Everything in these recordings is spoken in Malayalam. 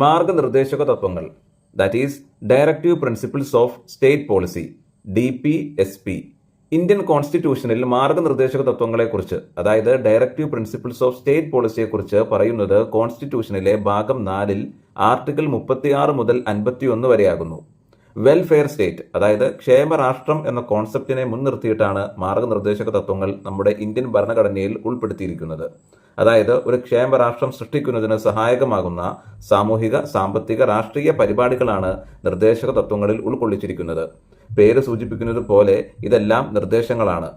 മാർഗനിർദ്ദേശക തത്വങ്ങൾ that is directive principles of state policy D P S P Indian കോൺസ്റ്റിറ്റ്യൂഷനിൽ മാർഗനിർദ്ദേശക തത്വങ്ങളെക്കുറിച്ച് അതായത് ഡയറക്റ്റീവ് പ്രിൻസിപ്പിൾസ് ഓഫ് സ്റ്റേറ്റ് പോളിസിയെക്കുറിച്ച് പറയുന്നത് കോൺസ്റ്റിറ്റ്യൂഷനിലെ ഭാഗം നാലിൽ ആർട്ടിക്കിൾ മുപ്പത്തിയാറ് മുതൽ അൻപത്തിയൊന്ന് വരെയാകുന്നു. വെൽഫെയർ സ്റ്റേറ്റ് അതായത് ക്ഷേമരാഷ്ട്രം എന്ന കോൺസെപ്റ്റിനെ മുൻനിർത്തിയിട്ടാണ് മാർഗനിർദ്ദേശക തത്വങ്ങൾ നമ്മുടെ ഇന്ത്യൻ ഭരണഘടനയിൽ ഉൾപ്പെടുത്തിയിരിക്കുന്നത്. അതായത് ഒരു ക്ഷേമ രാഷ്ട്രം സൃഷ്ടിക്കുന്നതിന് സഹായകമാകുന്ന സാമൂഹിക സാമ്പത്തിക രാഷ്ട്രീയ പരിപാടികളാണ് നിർദ്ദേശക തത്വങ്ങളിൽ ഉൾക്കൊള്ളിച്ചിരിക്കുന്നത്. പേര് സൂചിപ്പിക്കുന്നത് പോലെ ഇതെല്ലാം നിർദ്ദേശങ്ങളാണ്.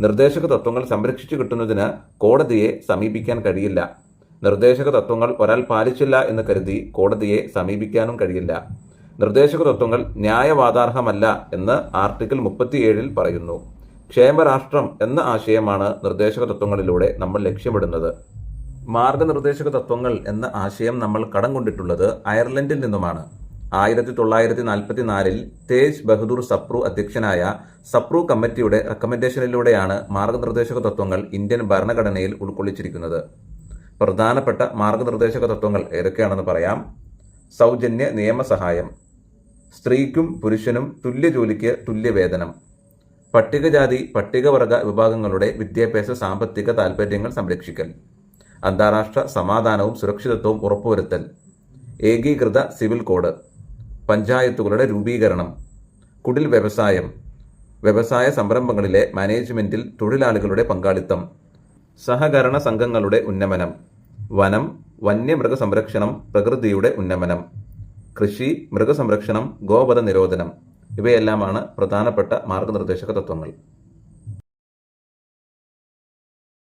നിർദ്ദേശക തത്വങ്ങൾ സംരക്ഷിച്ചു കിട്ടുന്നതിന് കോടതിയെ സമീപിക്കാൻ കഴിയില്ല. നിർദ്ദേശക തത്വങ്ങൾ ഒരാൾ പാലിച്ചില്ല എന്ന് കരുതി കോടതിയെ സമീപിക്കാനും കഴിയില്ല. നിർദ്ദേശക തത്വങ്ങൾ ന്യായവാദാർഹമല്ല എന്ന് ആർട്ടിക്കിൾ മുപ്പത്തിയേഴിൽ പറയുന്നു. ക്ഷേമരാഷ്ട്രം എന്ന ആശയമാണ് നിർദ്ദേശക തത്വങ്ങളിലൂടെ നമ്മൾ ലക്ഷ്യമിടുന്നത്. മാർഗനിർദ്ദേശക തത്വങ്ങൾ എന്ന ആശയം നമ്മൾ കടം കൊണ്ടിട്ടുള്ളത് അയർലൻഡിൽ നിന്നുമാണ്. ആയിരത്തി തൊള്ളായിരത്തി നാൽപ്പത്തിനാലിൽ തേജ് ബഹദൂർ സപ്രു അധ്യക്ഷനായ സപ്രു കമ്മിറ്റിയുടെ റെക്കമെൻഡേഷനിലൂടെയാണ് മാർഗനിർദ്ദേശക തത്വങ്ങൾ ഇന്ത്യൻ ഭരണഘടനയിൽ ഉൾക്കൊള്ളിച്ചിരിക്കുന്നത്. പ്രധാനപ്പെട്ട മാർഗനിർദ്ദേശക തത്വങ്ങൾ ഏതൊക്കെയാണെന്ന് പറയാം. സൗജന്യ നിയമസഹായം സ്ത്രീക്കും പുരുഷനും തുല്യ ജോലിക്ക് തുല്യ വേതനം പട്ടികജാതി പട്ടികവർഗ വിഭാഗങ്ങളുടെ വിദ്യാഭ്യാസ സാമ്പത്തിക താൽപ്പര്യങ്ങൾ സംരക്ഷിക്കൽ. അന്താരാഷ്ട്ര സമാധാനവും സുരക്ഷിതത്വവും ഉറപ്പുവരുത്തൽ. ഏകീകൃത സിവിൽ കോഡ്. പഞ്ചായത്തുകളുടെ രൂപീകരണം. കുടിൽ വ്യവസായം. വ്യവസായ സംരംഭങ്ങളിലെ മാനേജ്മെന്റിൽ തൊഴിലാളികളുടെ പങ്കാളിത്തം. സഹകരണ സംഘങ്ങളുടെ ഉന്നമനം. വനം വന്യമൃഗ സംരക്ഷണം പ്രകൃതിയുടെ ഉന്നമനം. കൃഷി മൃഗസംരക്ഷണം ഗോപത നിരോധനം. ഇവയെല്ലാമാണ് പ്രധാനപ്പെട്ട മാർഗനിർദ്ദേശക തത്വങ്ങൾ.